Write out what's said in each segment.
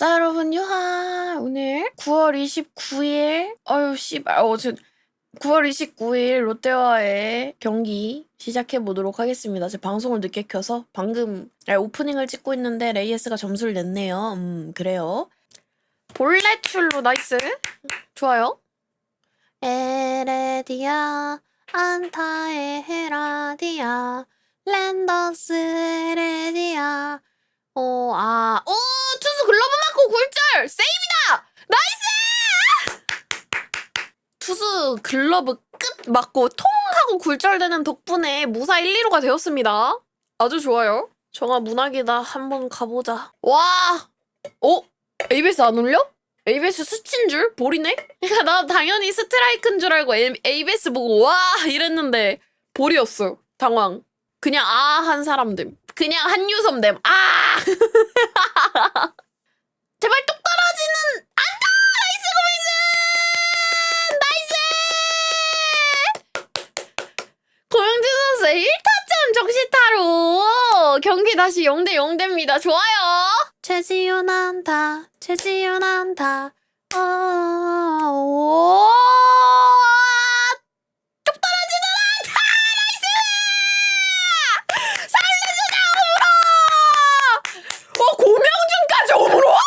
자, 여러분, 유하. 오늘 9월 29일. 어휴, 씨발. 어, 저 9월 29일 롯데와의 경기 시작해 보도록 하겠습니다. 제 방송을 늦게 켜서 방금 아, 오프닝을 찍고 있는데 레이에스가 점수를 냈네요. 음, 그래요. 볼레출로 나이스. 좋아요. 에레디아 안타의 헤라디아 랜더스 에레디아 어, 아, 오, 굴절! 세이브다! 나이스! 투수 글러브 끝 맞고 통 하고 굴절되는 덕분에 무사 1, 2루가 되었습니다. 아주 좋아요. 정아 문학이다. 한번 가보자. 와! 어? ABS 안 울려? ABS 수치인 줄? 볼이네? 그러니까 나 당연히 스트라이크인 줄 알고 ABS 보고 와! 이랬는데 볼이었어. 당황. 그냥 아 한 사람들. 그냥 한유섬됨. 아! 제발 똑 떨어지는 안다! 나이스 고민준! 나이스! 고영준 선수 1타점 정시타로 경기 다시 0대 0 됩니다. 좋아요. 최지윤 한다. 최지윤 한다. 어, 오, 똑 떨어지는 안타! 나이스! 살려주자 오물어! 어 고명준까지 오물어? 아,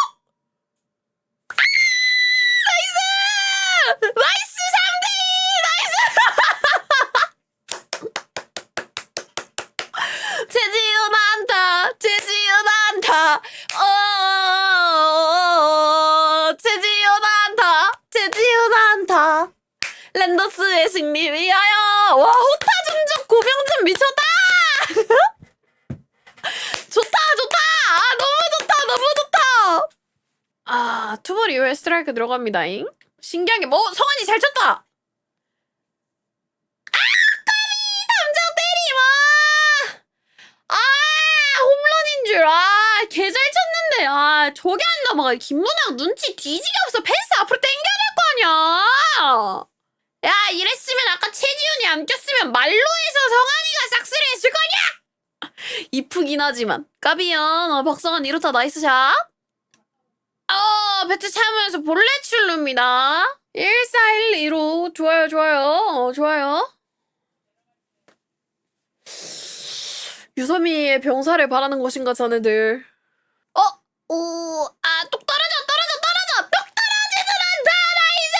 나이스! 나이스 3대2 나이스! 최지윤 한타 최지윤 한타 어 최지윤 한타 최지윤 한타 랜더스의 승리 위하여. 와 호타 중적 고명준 미쳤다! 좋다 좋다! 아 너무 좋다 너무 좋다! 아 투볼 이후에 스트라이크 들어갑니다잉. 신기한 게뭐 성환이 잘 쳤다 줄 아 개 잘 쳤는데. 아 저게 안 넘어가. 김문학 눈치 뒤지게 없어. 펜스 앞으로 당겨야 될거 아니야. 야 이랬으면 아까 최지훈이 안 꼈으면 말로에서 성환이가 싹쓸이 했을 거냐 이쁘긴 하지만. 까비연 어, 박성환 이렇다. 나이스 샷. 어, 배트 참으면서 볼레출루입니다. 1412로. 좋아요 좋아요. 어, 좋아요 유서미의 병사를 바라는 것인가 자네들? 어? 오, 아, 똑 떨어져 떨어져 떨어져! 똑 떨어지진 않다 나이스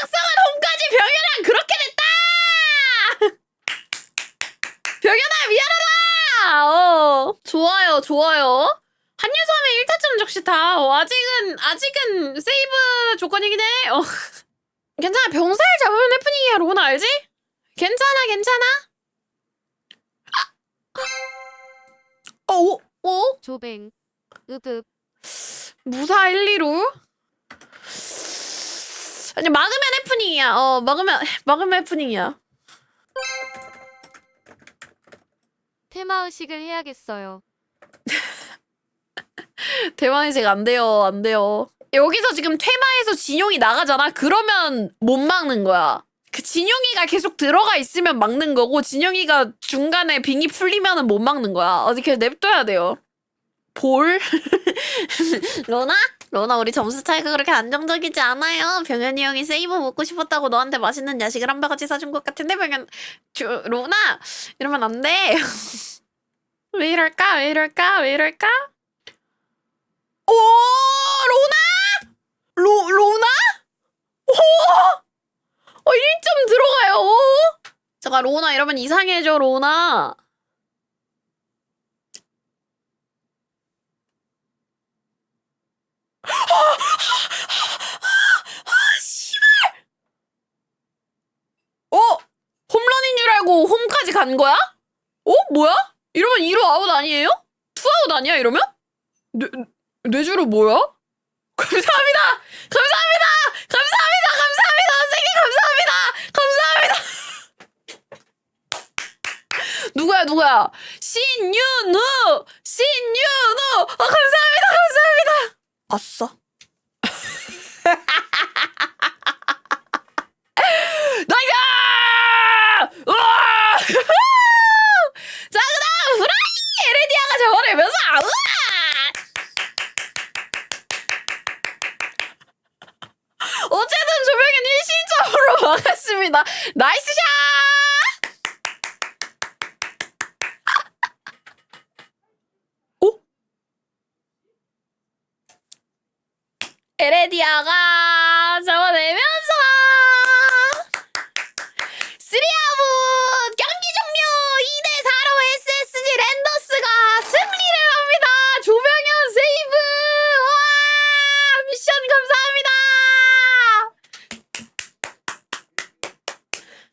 박성환 홈까지 병현아 그렇게 됐다! 병현아 미안하다! 어 좋아요 좋아요. 한유섬의 1타점 적시타 어, 아직은 아직은 세이브 조건이긴 해. 어. 괜찮아 병살 잡으면 해프닝이야 로나 알지? 괜찮아 괜찮아 아. 어? 어? 조뱅 읍읍 무사 1, 2로 아니 막으면 해프닝이야 어 막으면 막으면 해프닝이야 테마의식을 해야겠어요. 대만의식 안 돼요, 안 돼요. 여기서 지금 퇴마해서 진용이 나가잖아? 그러면 못 막는 거야. 그 진용이가 계속 들어가 있으면 막는 거고, 진용이가 중간에 빙이 풀리면은 못 막는 거야. 어떻게 냅둬야 돼요. 볼? 로나? 로나, 우리 점수 차이가 그렇게 안정적이지 않아요. 병현이 형이 세이브 먹고 싶었다고 너한테 맛있는 야식을 한 바가지 사준 것 같은데, 병현, 주, 로나? 이러면 안 돼. 왜 이럴까? 왜 이럴까? 왜 이럴까? 오 로나 로 로나 오 어, 1점 들어가요 오 잠깐 로나 이러면 이상해져 로나 어 홈런인 줄 알고 홈까지 간 거야? 어 뭐야? 이러면 2루 아웃 아니에요? 투아웃 아니야 이러면? 뇌, 뇌주로 뭐야? 감사합니다! 감사합니다! 누구야? 신윤우! 신윤우! 어, 감사합니다, 감사합니다! 봤어? 나이다! 우와! 자, 그 다음, 후라이! 에레디아가 저거를 면서, 우와! 어쨌든 조명은 일신적으로 막았습니다. 나이스 샷! 에레디아가 잡아내면서 쓰리아웃 경기 종료 2대 4로 SSG 랜더스가 승리를 합니다. 조병현 세이브 와 미션 감사합니다.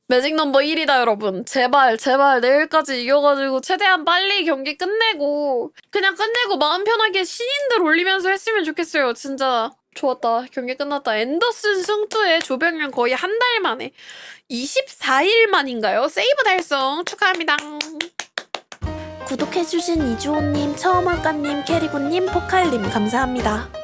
매직 넘버 1이다 여러분. 제발 제발 내일까지 이겨가지고 최대한 빨리 경기 끝내고 그냥 끝내고 마음 편하게 신인들 올리면서 했으면 좋겠어요. 진짜 좋았다. 경기 끝났다. 앤더슨 승투에 조병현 거의 한 달 만에 24일 만인가요? 세이브 달성 축하합니다. 구독해주신 이주호님, 처음올까님, 캐리군님, 포칼님 감사합니다.